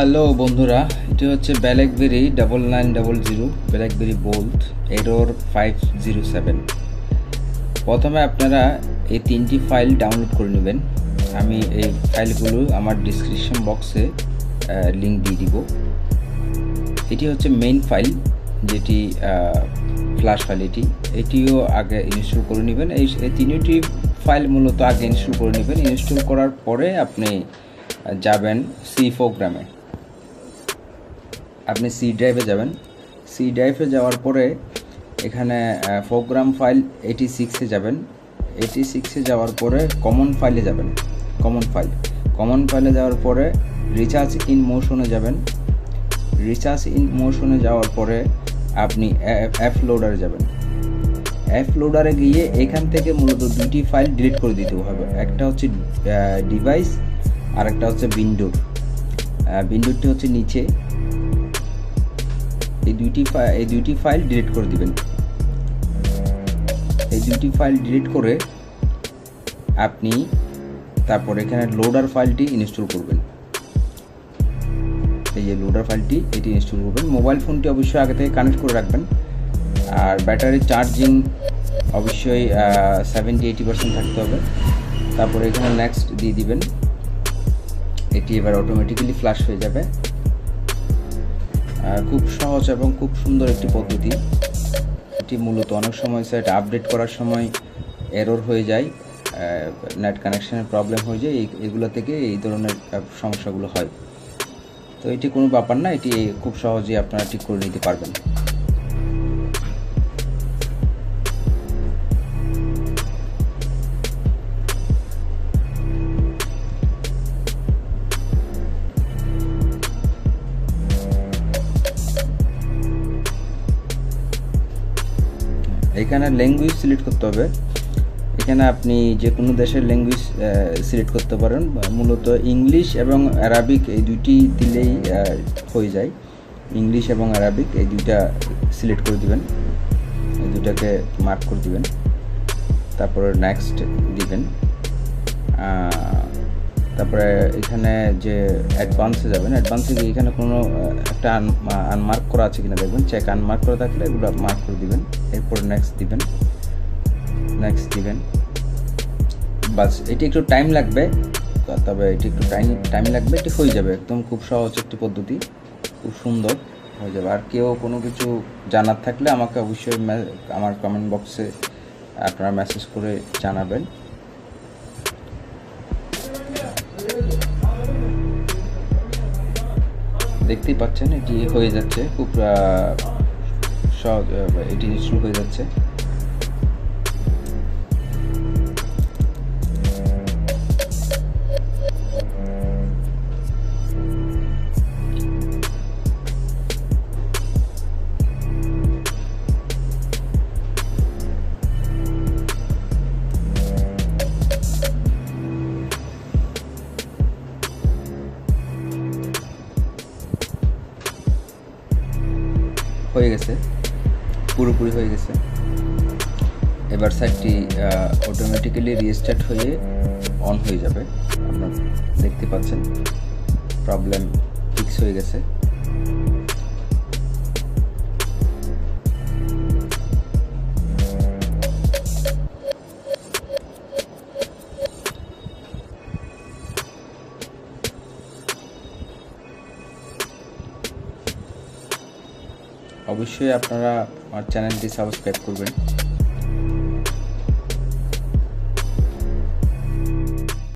Hello বন্ধুরা, এটি হচ্ছে BlackBerry double nine double zero BlackBerry Bolt error five zero seven প্রথমে আপনারা এই তিনটি ফাইল ডাউনলোড করে নেবেন। আমি এই ফাইলগুলো আমার ডিসক্রিপশন বক্সে লিঙ্ক দিয়ে দিব। এটি হচ্ছে মেইন ফাইল যেটি ফ্ল্যাশ ফাইল এটি। এটিও আগে ইনস্টল করে নেবেন। এই তিনটি ফাইল মূলত আগে ইনস্টল করে নেবেন। ইনস্টল করার পরে আপনি যাবেন সি প্রোগ্রামে আপনি সি ড্রাইভে যাবেন। সি ড্রাইভে যাওয়ার পরে এখানে প্রোগ্রাম ফাইল এইটি সিক্সে যাবেন। এইটি সিক্সে যাওয়ার পরে কমন ফাইলে যাবেন। কমন ফাইল কমন ফাইলে যাওয়ার পরে রিচার্জ ইন মোশনে যাবেন। রিচার্জ ইন মোশনে যাওয়ার পরে আপনি অ্যাপ লোডারে যাবেন। অ্যাপ লোডারে গিয়ে এখান থেকে মূলত দুটি ফাইল ডিলিট করে দিতে হবে। একটা হচ্ছে ডিভাইস আর একটা হচ্ছে বিন্ডোর বিন্ডোরটি হচ্ছে নিচে। এই দুইটি এই দুইটি ফাইল ডিলিট করে দিবেন। এই দুইটি ফাইল ডিলিট করে আপনি তারপর এখানে লোডার ফাইলটি ইনস্টল করবেন। এই যে লোডার ফাইলটি এটি ইনস্টল করবেন। মোবাইল ফোনটি অবশ্যই আগে থেকে কানেক্ট করে রাখবেন। আর ব্যাটারি চার্জিং অবশ্যই সেভেন্টি এইটি পার্সেন্ট থাকতে হবে। তারপরে এখানে নেক্সট দিয়ে দিবেন। এটি এবার অটোমেটিক্যালি ফ্ল্যাশ হয়ে যাবে। খুব সহজ এবং খুব সুন্দর একটি পদ্ধতি। এটি মূলত অনেক সময় সেট আপডেট করার সময় এরর হয়ে যায় নেট কানেকশানের প্রবলেম হয়ে যায় এগুলো থেকে এই ধরনের সমস্যাগুলো হয়। তো এটি কোনো ব্যাপার না, এটি খুব সহজেই আপনারা ঠিক করে নিতে পারবেন। এখানে ল্যাঙ্গুয়েজ সিলেক্ট করতে হবে। এখানে আপনি যে কোনো দেশের ল্যাঙ্গুয়েজ সিলেক্ট করতে পারেন। মূলত ইংলিশ এবং অ্যারাবিক এই দুইটি দিলেই হয়ে যায়। ইংলিশ এবং অ্যারাবিক এই দুইটা সিলেক্ট করে দিবেন। এই দুটাকে মার্ক করে দিবেন। তারপরে নেক্সট দিবেন। তারপরে এখানে যে অ্যাডভান্সে যাবেন অ্যাডভান্সে গিয়ে এখানে কোনো একটা আনমার্ক করা আছে কিনা দেখবেন। চেক আনমার্ক করা থাকলে এগুলো মার্ক করে দিবেন। এরপর নেক্সট দিবেন। নেক্সট দিবেন। বাস, এটি একটু টাইম লাগবে। তবে এটি একটু টাইম টাইম লাগবে। এটি হয়ে যাবে একদম খুব সহজ একটি পদ্ধতি। খুব সুন্দর হয়ে যাবে। আর কেউ কোনো কিছু জানার থাকলে আমাকে অবশ্যই আমার কমেন্ট বক্সে আপনারা মেসেজ করে জানাবেন। দেখতেই পাচ্ছেন এটি হয়ে যাচ্ছে খুব এটি শুরু হয়ে যাচ্ছে। হয়ে গেছে, পুরোপুরি হয়ে গেছে। এবার সাইটটি অটোমেটিক্যালি রিস্টার্ট হয়ে অন হয়ে যাবে। আপনার দেখতে পাচ্ছেন প্রবলেম ফিক্স হয়ে গেছে। অবশ্যই আপনারা আমার চ্যানেলটি সাবস্ক্রাইব করবেন।